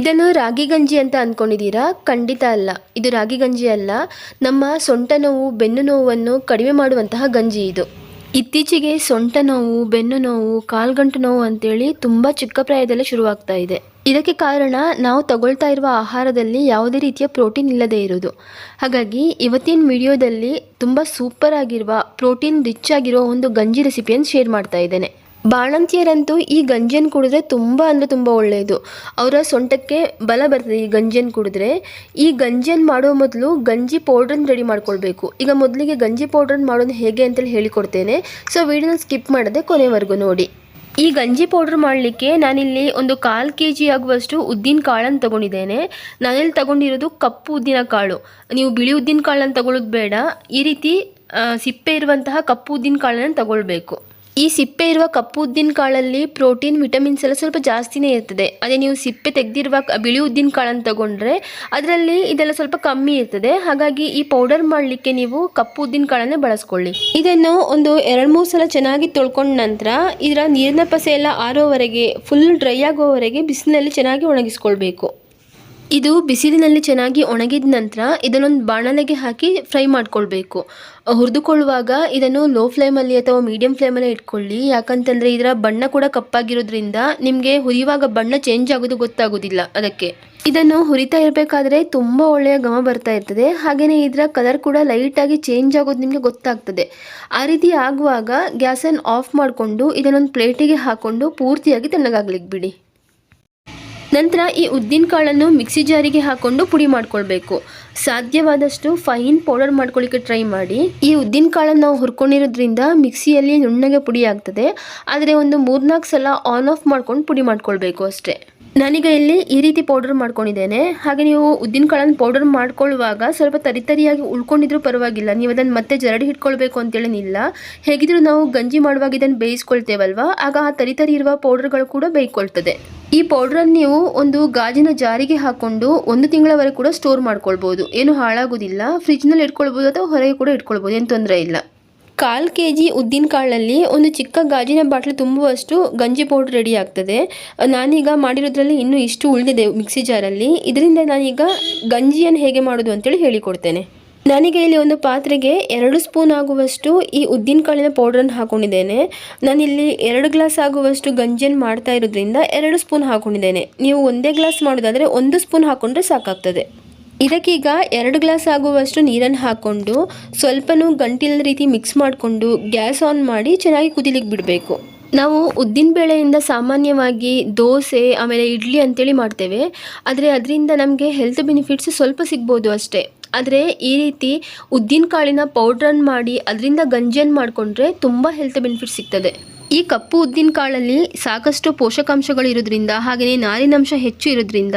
ಇದನ್ನು ರಾಗಿ ಗಂಜಿ ಅಂತ ಅಂದ್ಕೊಂಡಿದ್ದೀರಾ ಖಂಡಿತ ಅಲ್ಲ. ಇದು ರಾಗಿ ಗಂಜಿ ಅಲ್ಲ. ನಮ್ಮ ಸೊಂಟ ನೋವು, ಬೆನ್ನು ನೋವನ್ನು ಕಡಿಮೆ ಮಾಡುವಂತಹ ಗಂಜಿ ಇದು. ಇತ್ತೀಚೆಗೆ ಸೊಂಟ ನೋವು, ಬೆನ್ನು ನೋವು ಕಾಲ್ಗಂಟು ನೋವು ಅಂತೇಳಿ ತುಂಬ ಚಿಕ್ಕ ಪ್ರಾಯದಲ್ಲೇ ಶುರುವಾಗ್ತಾ ಇದೆ. ಇದಕ್ಕೆ ಕಾರಣ ನಾವು ತಗೊಳ್ತಾ ಇರುವ ಆಹಾರದಲ್ಲಿ ಯಾವುದೇ ರೀತಿಯ ಪ್ರೋಟೀನ್ ಇಲ್ಲದೇ ಇರೋದು ಹಾಗಾಗಿ ಇವತ್ತಿನ ವಿಡಿಯೋದಲ್ಲಿ ತುಂಬ ಸೂಪರ್ ಆಗಿರುವ ಪ್ರೋಟೀನ್ ರಿಚ್ ಆಗಿರೋ ಒಂದು ಗಂಜಿ ರೆಸಿಪಿಯನ್ನು ಶೇರ್ ಮಾಡ್ತಾ ಇದ್ದೇನೆ. ಬಾಣಂತಿಯರಂತೂ ಈ ಗಂಜಿಯನ್ನು ಕುಡಿದ್ರೆ ತುಂಬ ಅಂದರೆ ತುಂಬ ಒಳ್ಳೆಯದು ಅವರ ಸೊಂಟಕ್ಕೆ ಬಲ ಬರ್ತದೆ ಈ ಗಂಜಿಯನ್ನು ಕುಡಿದ್ರೆ. ಈ ಗಂಜಿಯನ್ನು ಮಾಡೋ ಮೊದಲು ಗಂಜಿ ಪೌಡ್ರನ್ನ ರೆಡಿ ಮಾಡ್ಕೊಳ್ಬೇಕು. ಈಗ ಮೊದಲಿಗೆ ಗಂಜಿ ಪೌಡ್ರನ್ನ ಮಾಡೋದು ಹೇಗೆ ಅಂತೇಳಿ ಹೇಳಿಕೊಡ್ತೇನೆ. ಸೊ ವಿಡಿಯೋನ ಸ್ಕಿಪ್ ಮಾಡದೆ ಕೊನೆವರೆಗೂ ನೋಡಿ. ಈ ಗಂಜಿ ಪೌಡ್ರ್ ಮಾಡಲಿಕ್ಕೆ ನಾನಿಲ್ಲಿ ಒಂದು ಕಾಲು ಕೆ ಜಿ ಆಗುವಷ್ಟು ಉದ್ದಿನ ಕಾಳನ್ನು ತಗೊಂಡಿದ್ದೇನೆ. ನಾನಿಲ್ಲಿ ತಗೊಂಡಿರೋದು ಕಪ್ಪು ಉದ್ದಿನ ಕಾಳು. ನೀವು ಬಿಳಿ ಉದ್ದಿನ ಕಾಳನ್ನು ತಗೊಳ್ಳೋದು ಬೇಡ. ಈ ರೀತಿ ಸಿಪ್ಪೆ ಇರುವಂತಹ ಕಪ್ಪು ಉದ್ದಿನ ಕಾಳನ್ನು ತಗೊಳ್ಬೇಕು. ಈ ಸಿಪ್ಪೆ ಇರುವ ಕಪ್ಪು ಉದ್ದಿನ ಕಾಳಲ್ಲಿ ಪ್ರೋಟೀನ್, ವಿಟಮಿನ್ಸ್ ಎಲ್ಲ ಸ್ವಲ್ಪ ಜಾಸ್ತಿನೇ ಇರ್ತದೆ. ಅದೇ ನೀವು ಸಿಪ್ಪೆ ತೆಗೆದಿರುವ ಬಿಳಿ ಉದ್ದಿನ ಕಾಳನ್ನು ತಗೊಂಡ್ರೆ ಅದರಲ್ಲಿ ಇದೆಲ್ಲ ಸ್ವಲ್ಪ ಕಮ್ಮಿ ಇರ್ತದೆ. ಹಾಗಾಗಿ ಈ ಪೌಡರ್ ಮಾಡಲಿಕ್ಕೆ ನೀವು ಕಪ್ಪು ಉದ್ದಿನ ಕಾಳನ್ನೇ ಬಳಸ್ಕೊಳ್ಳಿ. ಇದನ್ನು ಒಂದು ಎರಡು ಮೂರು ಸಲ ಚೆನ್ನಾಗಿ ತೊಳ್ಕೊಂಡ ನಂತರ ಇದರ ನೀರಿನ ಪಸೆ ಎಲ್ಲ ಆರೋವರೆಗೆ ಫುಲ್ ಡ್ರೈ ಆಗೋವರೆಗೆ ಬಿಸಿಲಲ್ಲಿ ಚೆನ್ನಾಗಿ ಒಣಗಿಸ್ಕೊಳ್ಬೇಕು. ಇದು ಬಿಸಿಲಿನಲ್ಲಿ ಚೆನ್ನಾಗಿ ಒಣಗಿದ ನಂತರ ಇದನ್ನೊಂದು ಬಾಣಲೆಗೆ ಹಾಕಿ ಫ್ರೈ ಮಾಡ್ಕೊಳ್ಬೇಕು. ಹುರಿದುಕೊಳ್ಳುವಾಗ ಇದನ್ನು ಲೋ ಫ್ಲೇಮಲ್ಲಿ ಅಥವಾ ಮೀಡಿಯಂ ಫ್ಲೇಮಲ್ಲಿ ಇಟ್ಕೊಳ್ಳಿ. ಯಾಕಂತಂದರೆ ಇದರ ಬಣ್ಣ ಕೂಡ ಕಪ್ಪಾಗಿರೋದ್ರಿಂದ ನಿಮಗೆ ಹುರಿಯುವಾಗ ಬಣ್ಣ ಚೇಂಜ್ ಆಗೋದು ಗೊತ್ತಾಗೋದಿಲ್ಲ ಅದಕ್ಕೆ. ಇದನ್ನು ಹುರಿತಾ ಇರಬೇಕಾದ್ರೆ ತುಂಬ ಒಳ್ಳೆಯ ಘಮ ಬರ್ತಾ ಇರ್ತದೆ. ಹಾಗೆಯೇ ಇದರ ಕಲರ್ ಕೂಡ ಲೈಟಾಗಿ ಚೇಂಜ್ ಆಗೋದು ನಿಮಗೆ ಗೊತ್ತಾಗ್ತದೆ. ಆ ರೀತಿ ಆಗುವಾಗ ಗ್ಯಾಸನ್ನು ಆಫ್ ಮಾಡಿಕೊಂಡು ಇದನ್ನೊಂದು ಪ್ಲೇಟಿಗೆ ಹಾಕ್ಕೊಂಡು ಪೂರ್ತಿಯಾಗಿ ತಣ್ಣಗಾಗ್ಲಿಕ್ಕೆ ಬಿಡಿ. ನಂತರ ಈ ಉದ್ದಿನ ಕಾಳನ್ನು ಮಿಕ್ಸಿ ಜಾರಿಗೆ ಹಾಕೊಂಡು ಪುಡಿ ಮಾಡ್ಕೊಳ್ಬೇಕು. ಸಾಧ್ಯವಾದಷ್ಟು ಫೈನ್ ಪೌಡರ್ ಮಾಡ್ಕೊಳ್ಳಿಕ್ಕೆ ಟ್ರೈ ಮಾಡಿ. ಈ ಉದ್ದಿನ ಕಾಳನ್ನು ನಾವು ಹುರ್ಕೊಂಡಿರೋದ್ರಿಂದ ಮಿಕ್ಸಿಯಲ್ಲಿ ನುಣ್ಣಗೆ ಪುಡಿ ಆಗ್ತದೆ. ಆದರೆ ಒಂದು ಮೂರ್ನಾಲ್ಕು ಸಲ ಆನ್ ಆಫ್ ಮಾಡ್ಕೊಂಡು ಪುಡಿ ಮಾಡ್ಕೊಳ್ಬೇಕು ಅಷ್ಟೇ. ನಾನೀಗ ಇಲ್ಲಿ ಈ ರೀತಿ ಪೌಡರ್ ಮಾಡ್ಕೊಂಡಿದ್ದೇನೆ. ಹಾಗೆ ನೀವು ಉದ್ದಿನ ಕಾಳನ್ನು ಪೌಡರ್ ಮಾಡ್ಕೊಳ್ಳುವಾಗ ಸ್ವಲ್ಪ ತರಿತರಿಯಾಗಿ ಉಳ್ಕೊಂಡಿದ್ರೂ ಪರವಾಗಿಲ್ಲ. ನೀವು ಅದನ್ನು ಮತ್ತೆ ಜರಡಿ ಹಿಡ್ಕೊಳ್ಬೇಕು ಅಂತೇಳೇನಿಲ್ಲ ಹೇಗಿದ್ರೂ ನಾವು ಗಂಜಿ ಮಾಡುವಾಗ ಇದನ್ನು ಬೇಯಿಸ್ಕೊಳ್ತೇವಲ್ವಾ? ಆಗ ಆ ತರಿತರಿ ಇರುವ ಪೌಡರ್ಗಳು ಕೂಡ ಬೇಯ್ಕೊಳ್ತದೆ. ಈ ಪೌಡ್ರನ್ನು ನೀವು ಒಂದು ಗಾಜಿನ ಜಾರಿಗೆ ಹಾಕ್ಕೊಂಡು ಒಂದು ತಿಂಗಳವರೆಗೆ ಕೂಡ ಸ್ಟೋರ್ ಮಾಡ್ಕೊಳ್ಬೋದು. ಏನು ಹಾಳಾಗೋದಿಲ್ಲ. ಫ್ರಿಜ್ನಲ್ಲಿ ಇಟ್ಕೊಳ್ಬೋದು ಅಥವಾ ಹೊರಗೆ ಕೂಡ ಇಟ್ಕೊಳ್ಬೋದು. ಏನು ತೊಂದರೆ ಇಲ್ಲ. ಕಾಲು ಕೆ ಜಿ ಉದ್ದಿನ ಕಾಳಲ್ಲಿ ಒಂದು ಚಿಕ್ಕ ಗಾಜಿನ ಬಾಟ್ಲು ತುಂಬುವಷ್ಟು ಗಂಜಿ ಪೌಡ್ರ್ ರೆಡಿ ಆಗ್ತದೆ. ನಾನೀಗ ಮಾಡಿರೋದ್ರಲ್ಲಿ ಇನ್ನೂ ಇಷ್ಟು ಉಳಿದಿದೆ ಮಿಕ್ಸಿ ಜಾರಲ್ಲಿ. ಇದರಿಂದ ನಾನೀಗ ಗಂಜಿಯನ್ನು ಹೇಗೆ ಮಾಡೋದು ಅಂತೇಳಿ ಹೇಳಿಕೊಡ್ತೇನೆ. ನಾನೀಗ ಇಲ್ಲಿ ಒಂದು ಪಾತ್ರೆಗೆ ಎರಡು ಸ್ಪೂನ್ ಆಗುವಷ್ಟು ಈ ಉದ್ದಿನ ಕಾಳಿನ ಪೌಡ್ರನ್ನು ಹಾಕೊಂಡಿದ್ದೇನೆ. ನಾನಿಲ್ಲಿ ಎರಡು ಗ್ಲಾಸ್ ಆಗುವಷ್ಟು ಗಂಜಿಯನ್ನು ಮಾಡ್ತಾ ಇರೋದ್ರಿಂದ ಎರಡು ಸ್ಪೂನ್ ಹಾಕೊಂಡಿದ್ದೇನೆ. ನೀವು ಒಂದೇ ಗ್ಲಾಸ್ ಮಾಡೋದಾದರೆ ಒಂದು ಸ್ಪೂನ್ ಹಾಕೊಂಡ್ರೆ ಸಾಕಾಗ್ತದೆ. ಇದಕ್ಕೀಗ ಎರಡು ಗ್ಲಾಸ್ ಆಗುವಷ್ಟು ನೀರನ್ನು ಹಾಕ್ಕೊಂಡು ಸ್ವಲ್ಪನೂ ಗಂಟಿಲ್ಲದ ರೀತಿ ಮಿಕ್ಸ್ ಮಾಡಿಕೊಂಡು ಗ್ಯಾಸ್ ಆನ್ ಮಾಡಿ ಚೆನ್ನಾಗಿ ಕುದಿಲಿಕ್ಕೆ ಬಿಡಬೇಕು. ನಾವು ಉದ್ದಿನ ಬೇಳೆಯಿಂದ ಸಾಮಾನ್ಯವಾಗಿ ದೋಸೆ, ಆಮೇಲೆ ಇಡ್ಲಿ ಅಂತೇಳಿ ಮಾಡ್ತೇವೆ. ಆದರೆ ಅದರಿಂದ ನಮಗೆ ಹೆಲ್ತ್ ಬೆನಿಫಿಟ್ಸ್ ಸ್ವಲ್ಪ ಸಿಗ್ಬೋದು ಅಷ್ಟೇ. ಆದರೆ ಈ ರೀತಿ ಉದ್ದಿನ ಕಾಳಿನ ಪೌಡ್ರನ್ನು ಮಾಡಿ ಅದರಿಂದ ಗಂಜಿಯನ್ನು ಮಾಡಿಕೊಂಡ್ರೆ ತುಂಬ ಹೆಲ್ತ್ ಬೆನಿಫಿಟ್ ಸಿಗ್ತದೆ. ಈ ಕಪ್ಪು ಉದ್ದಿನ ಕಾಳಲ್ಲಿ ಸಾಕಷ್ಟು ಪೋಷಕಾಂಶಗಳು ಇರೋದ್ರಿಂದ ಹಾಗೆಯೇ ನಾರಿನಂಶ ಹೆಚ್ಚು ಇರೋದ್ರಿಂದ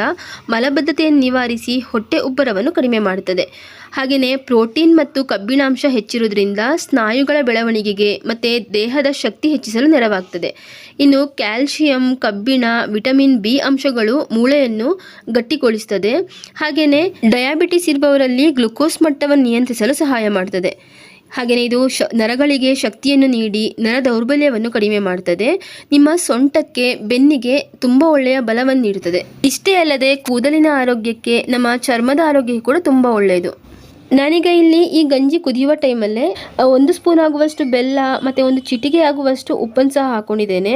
ಮಲಬದ್ಧತೆಯನ್ನು ನಿವಾರಿಸಿ ಹೊಟ್ಟೆ ಉಬ್ಬರವನ್ನು ಕಡಿಮೆ ಮಾಡುತ್ತದೆ. ಹಾಗೆಯೇ ಪ್ರೋಟೀನ್ ಮತ್ತು ಕಬ್ಬಿಣಾಂಶ ಹೆಚ್ಚಿರೋದ್ರಿಂದ ಸ್ನಾಯುಗಳ ಬೆಳವಣಿಗೆಗೆ ಮತ್ತು ದೇಹದ ಶಕ್ತಿ ಹೆಚ್ಚಿಸಲು ನೆರವಾಗ್ತದೆ. ಇನ್ನು ಕ್ಯಾಲ್ಶಿಯಂ, ಕಬ್ಬಿಣ, ವಿಟಮಿನ್ ಬಿ ಅಂಶಗಳು ಮೂಳೆಯನ್ನು ಗಟ್ಟಿಗೊಳಿಸ್ತದೆ. ಹಾಗೆಯೇ ಡಯಾಬಿಟಿಸ್ ಇರುವವರಲ್ಲಿ ಗ್ಲುಕೋಸ್ ಮಟ್ಟವನ್ನು ನಿಯಂತ್ರಿಸಲು ಸಹಾಯ ಮಾಡ್ತದೆ. ಹಾಗೆಯೇ ಇದು ಶ, ನರಗಳಿಗೆ ಶಕ್ತಿಯನ್ನು ನೀಡಿ ನರ ದೌರ್ಬಲ್ಯವನ್ನು ಕಡಿಮೆ ಮಾಡ್ತದೆ. ನಿಮ್ಮ ಸೊಂಟಕ್ಕೆ, ಬೆನ್ನಿಗೆ ತುಂಬ ಒಳ್ಳೆಯ ಬಲವನ್ನು ನೀಡುತ್ತದೆ. ಇಷ್ಟೇ ಅಲ್ಲದೆ ಕೂದಲಿನ ಆರೋಗ್ಯಕ್ಕೆ, ನಮ್ಮ ಚರ್ಮದ ಆರೋಗ್ಯಕ್ಕೆ ಕೂಡ ತುಂಬ ಒಳ್ಳೆಯದು. ನಾನೀಗ ಇಲ್ಲಿ ಈ ಗಂಜಿ ಕುದಿಯುವ ಟೈಮಲ್ಲೇ ಒಂದು ಸ್ಪೂನ್ ಆಗುವಷ್ಟು ಬೆಲ್ಲ ಮತ್ತು ಒಂದು ಚಿಟಿಕೆ ಆಗುವಷ್ಟು ಉಪ್ಪನ್ನು ಸಹ ಹಾಕೊಂಡಿದ್ದೇನೆ.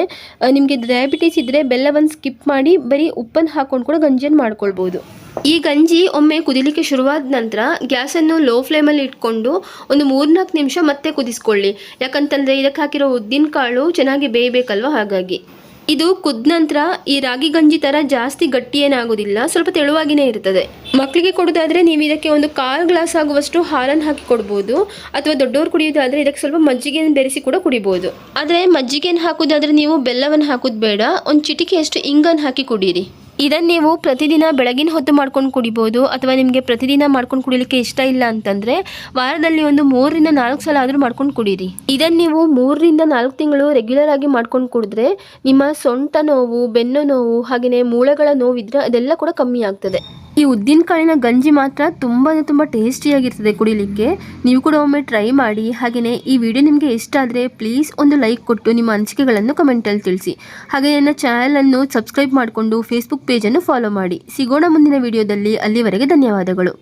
ನಿಮಗೆ ಡಯಾಬಿಟೀಸ್ ಇದ್ದರೆ ಬೆಲ್ಲವನ್ನು ಸ್ಕಿಪ್ ಮಾಡಿ ಬರೀ ಉಪ್ಪನ್ನು ಹಾಕ್ಕೊಂಡು ಕೂಡ ಗಂಜಿಯನ್ನು ಮಾಡ್ಕೊಳ್ಬೋದು. ಈ ಗಂಜಿ ಒಮ್ಮೆ ಕುದಿಲಿಕ್ಕೆ ಶುರುವಾದ ನಂತರ ಗ್ಯಾಸನ್ನು ಲೋ ಫ್ಲೇಮಲ್ಲಿ ಇಟ್ಕೊಂಡು ಒಂದು ಮೂರ್ನಾಲ್ಕು ನಿಮಿಷ ಮತ್ತೆ ಕುದಿಸ್ಕೊಳ್ಳಿ. ಯಾಕಂತಂದರೆ ಇದಕ್ಕೆ ಹಾಕಿರೋ ಉದ್ದಿನ ಕಾಳು ಚೆನ್ನಾಗಿ ಬೇಯಬೇಕಲ್ವ ಹಾಗಾಗಿ. ಇದು ಕುದ್ದ ನಂತರ ಈ ರಾಗಿ ಗಂಜಿ ಥರ ಜಾಸ್ತಿ ಗಟ್ಟಿ ಏನಾಗೋದಿಲ್ಲ ಸ್ವಲ್ಪ ತೆಳುವಾಗಿನೇ ಇರ್ತದೆ. ಮಕ್ಕಳಿಗೆ ಕೊಡೋದಾದ್ರೆ ನೀವು ಇದಕ್ಕೆ ಒಂದು ಕಾಲು ಗ್ಲಾಸ್ ಆಗುವಷ್ಟು ಹಾಲನ್ನು ಹಾಕಿ ಕೊಡ್ಬೋದು, ಅಥವಾ ದೊಡ್ಡವರು ಕುಡಿಯೋದಾದ್ರೆ ಇದಕ್ಕೆ ಸ್ವಲ್ಪ ಮಜ್ಜಿಗೆಯನ್ನು ಬೆರೆಸಿ ಕೂಡ ಕುಡಿಬೋದು. ಆದರೆ ಮಜ್ಜಿಗೆಯನ್ನು ಹಾಕೋದಾದ್ರೆ ನೀವು ಬೆಲ್ಲವನ್ನು ಹಾಕೋದು ಬೇಡ, ಒಂದು ಚಿಟಿಕೆಯಷ್ಟು ಇಂಗನ್ನು ಹಾಕಿ ಕುಡೀರಿ. ಇದನ್ನು ನೀವು ಪ್ರತಿದಿನ ಬೆಳಗಿನ ಹೊತ್ತು ಮಾಡ್ಕೊಂಡು ಕುಡಿಬೋದು ಅಥವಾ ನಿಮಗೆ ಪ್ರತಿದಿನ ಮಾಡ್ಕೊಂಡು ಕುಡಿಲಿಕ್ಕೆ ಇಷ್ಟ ಇಲ್ಲ ಅಂತಂದರೆ ವಾರದಲ್ಲಿ ಒಂದು ಮೂರರಿಂದ ನಾಲ್ಕು ಸಲ ಆದರೂ ಮಾಡ್ಕೊಂಡು ಕುಡೀರಿ. ಇದನ್ನು ನೀವು ಮೂರರಿಂದ ನಾಲ್ಕು ತಿಂಗಳು ರೆಗ್ಯುಲರ್ ಆಗಿ ಮಾಡ್ಕೊಂಡು ಕುಡಿದ್ರೆ ನಿಮ್ಮ ಸೊಂಟ ನೋವು, ಬೆನ್ನು ನೋವು ಹಾಗೆಯೇ ಮೂಳೆಗಳ ನೋವಿದ್ರೆ ಅದೆಲ್ಲ ಕೂಡ ಕಮ್ಮಿ ಆಗ್ತದೆ. ಈ ಉದ್ದಿನ ಕಾಳಿನ ಗಂಜಿ ಮಾತ್ರ ತುಂಬ ತುಂಬ ಟೇಸ್ಟಿಯಾಗಿರ್ತದೆ ಕುಡಿಲಿಕ್ಕೆ. ನೀವು ಕೂಡ ಒಮ್ಮೆ ಟ್ರೈ ಮಾಡಿ. ಹಾಗೆಯೇ ಈ ವಿಡಿಯೋ ನಿಮಗೆ ಇಷ್ಟ ಆದರೆ ಪ್ಲೀಸ್ ಒಂದು ಲೈಕ್ ಕೊಟ್ಟು ನಿಮ್ಮ ಅನಿಸಿಕೆಗಳನ್ನು ಕಮೆಂಟಲ್ಲಿ ತಿಳಿಸಿ. ಹಾಗೆ ನನ್ನ ಚಾನಲನ್ನು ಸಬ್ಸ್ಕ್ರೈಬ್ ಮಾಡಿಕೊಂಡು ಫೇಸ್ಬುಕ್ ಪೇಜನ್ನು ಫಾಲೋ ಮಾಡಿ. ಸಿಗೋಣ ಮುಂದಿನ ವಿಡಿಯೋದಲ್ಲಿ ಅಲ್ಲಿವರೆಗೆ ಧನ್ಯವಾದಗಳು.